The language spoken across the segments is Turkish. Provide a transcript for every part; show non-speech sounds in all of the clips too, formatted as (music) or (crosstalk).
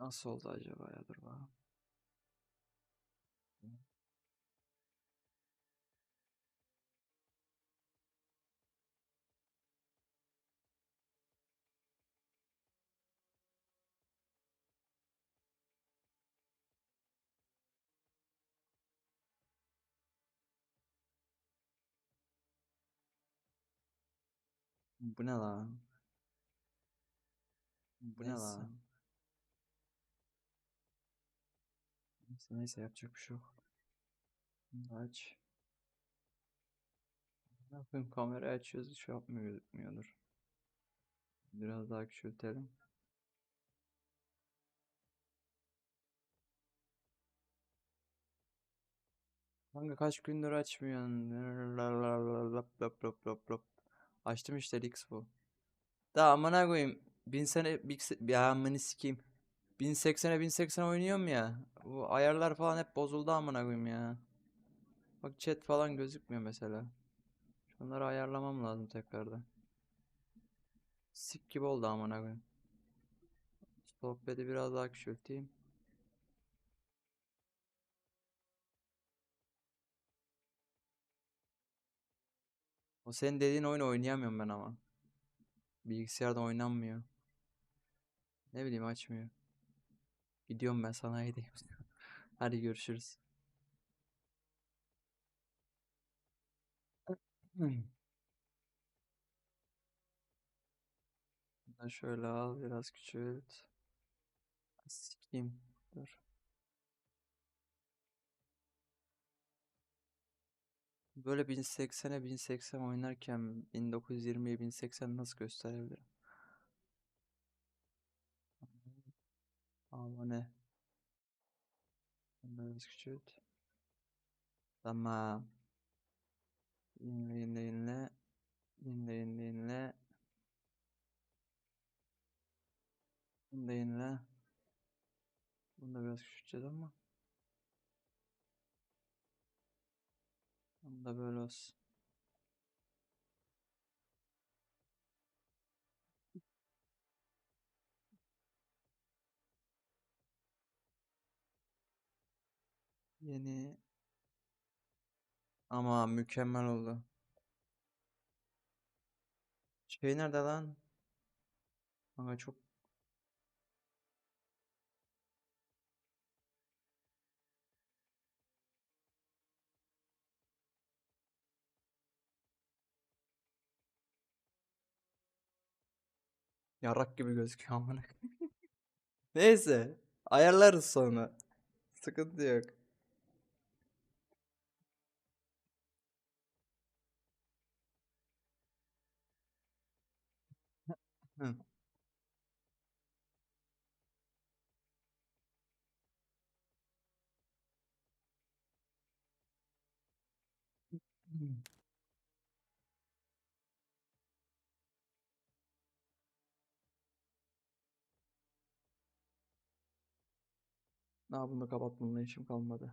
Nasıl oldu acaba ya dur bakalım. Bu ne lan? Bu ne lan? Neyse, neyse yapacak bir şey yok. Aç. Ne yapayım kamerayı açıyoruz hiç şey yapmıyor gözükmüyordur. Biraz daha küçültelim. Kanka kaç gündür açmıyorsun? Lap lap lap lap lap. Açtım işte Lix bu. Da amına koyayım. Bin sene se- ya amını sikeyim. 1080'e 1080 oynuyorum ya. Bu ayarlar falan hep bozuldu amına koyayım ya. Bak chat falan gözükmüyor mesela. Şunları ayarlamam lazım tekrardan. Sik gibi oldu amına koyayım. Sohbeti biraz daha küçülteyim. O senin dediğin oyunu oynayamıyorum ben ama. Bilgisayarda oynanmıyor. Ne bileyim açmıyor. Gidiyorum ben sana gideyim. (laughs) Hadi görüşürüz. (clears throat) Bunu şöyle al biraz küçült. Sikeyim. Dur. Böyle 1080'e 1080 oynarken 1920'ye 1080 nasıl gösterebilirim? Abone. Biraz küçült. Tamam. Yinle yinle. Yinle yinle yinle. Bunu da yinle. Bunu da biraz küçülteceğiz ama. Bunu da böyle olsun. Yeni. Ama mükemmel oldu. Şey nerede lan? Kanka çok yarak gibi gözüküyor amına. (laughs) Neyse. Ayarlarız sonra. Sıkıntı yok. Hı. Daha bunu kapatmamla işim kalmadı.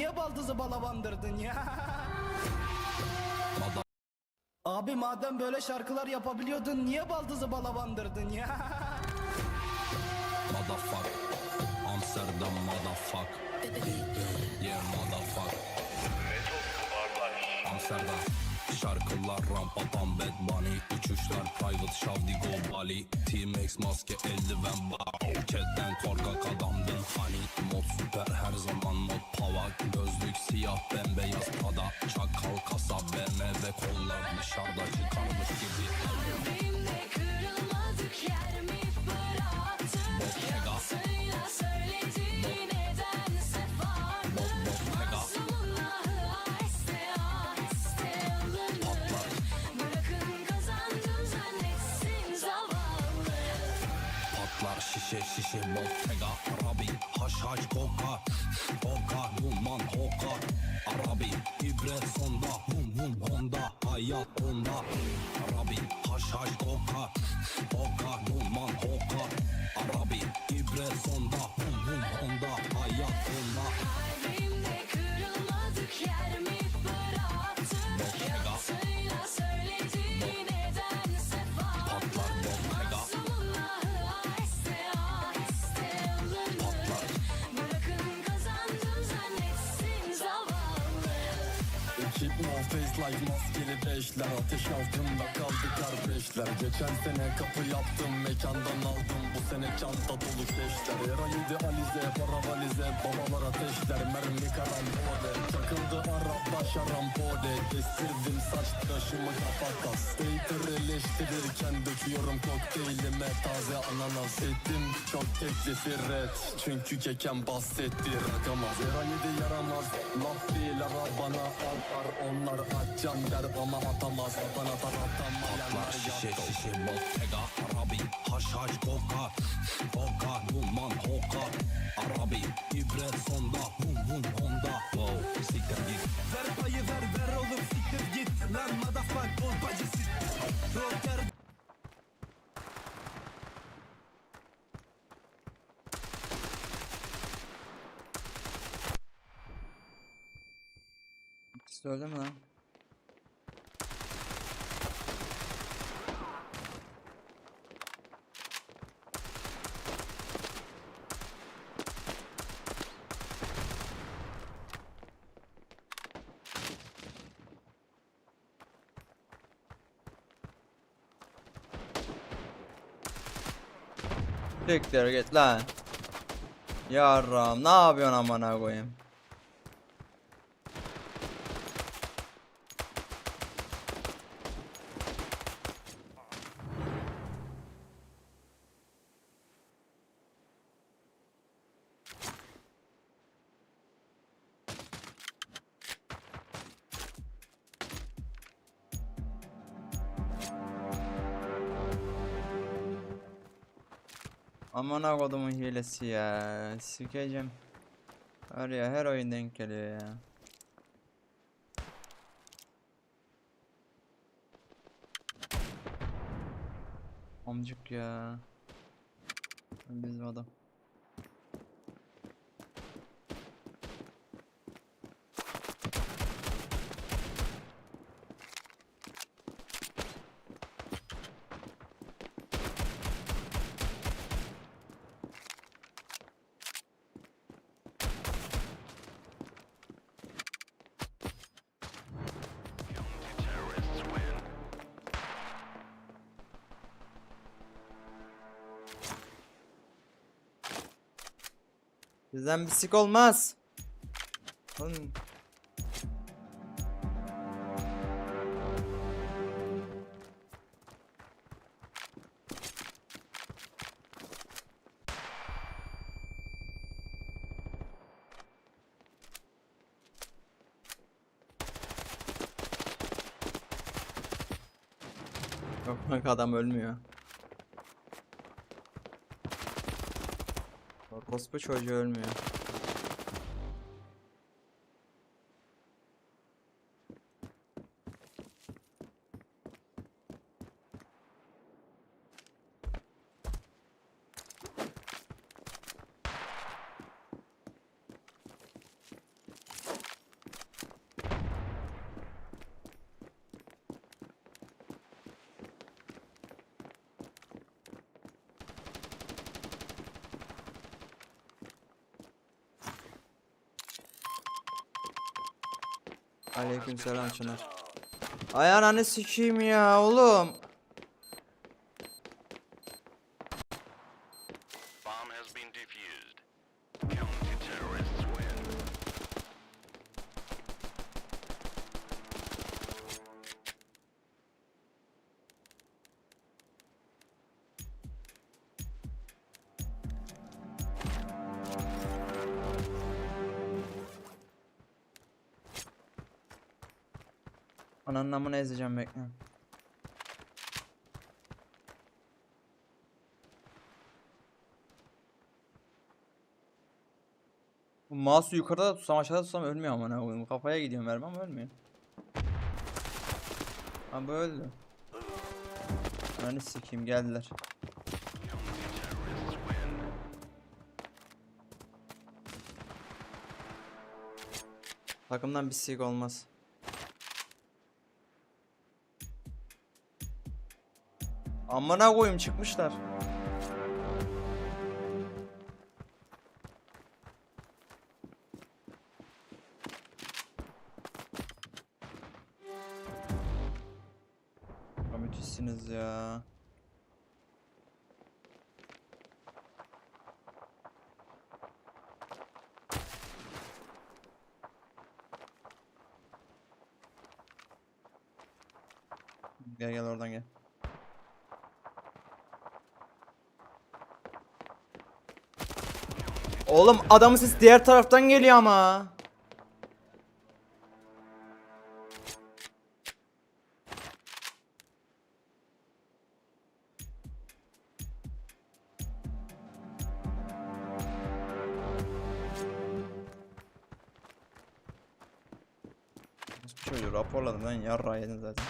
Niye baldızı bala bandırdın ya? Abi madem böyle şarkılar yapabiliyordun niye baldızı bala bandırdın ya? motherfuck. Amsterdam motherfuck. Yeah motherfuck. Amsterdam. Şarkılar rampa pam bad bunny Uçuşlar private şavdi go Bali T-Max maske eldiven bow Ketten korkak adamdın hani Mod süper her zaman mod pava Gözlük siyah bembeyaz pada Çakal kasa BMW kollar dışarıda çıkarmış gibi 시시시 못해가? Like maskeli beşler Ateş altında kaldı kardeşler. Geçen sene kapı yaptım mekandan aldım. Bu sene çanta dolu keşler. Era yedi alize para valize Babalar ateşler. Mermi karambole Takıldı Arap şarampole Kestirdim saç tıraşımı kafa kas. Skater eleştirirken döküyorum kokteylime Taze ananas ettim. Çok teklifi red Çünkü keken bahsetti. Rakamaz. Era yedi yaramaz Laf atar Onlar atacağım der ama atamaz. Atan atar atamayanlar şişe şişe Bottega Arabi. Haş haş koka Koka duman hoka. Arabi ibret sonda Hum hum honda Wow siktir git. Ver payı ver ver oğlum siktir git. Lan motherfuck ol bacısı Rocker İkisi de öldü mü lan? Siktir git lan. Yarram ne yapıyorsun amına koyayım? Amına kodumun hilesi ya. Sikeceğim. Var ya her oyun denk geliyor ya. Amcık ya. Bizim adam. Bizden bir sik olmaz. Oğlum. Yok adam ölmüyor. Orospu çocuğu ölmüyor. Aleykümselam Çınar. Ay ananı sikeyim ya oğlum. Ananın amına ezeceğim bekle. Bu mouse'u yukarıda da tutsam aşağıda tutsam ölmüyor ama ne koyayım. Kafaya gidiyorum vermem ama ölmüyor. Ha bu öldü. Ananı sikeyim geldiler. Takımdan bir sik olmaz. Amına koyayım çıkmışlar. Müthişsiniz ya. Gel gel oradan gel. Oğlum adamın sesi diğer taraftan geliyor ama. Çocuğu raporladım lan yarrağı yedin zaten.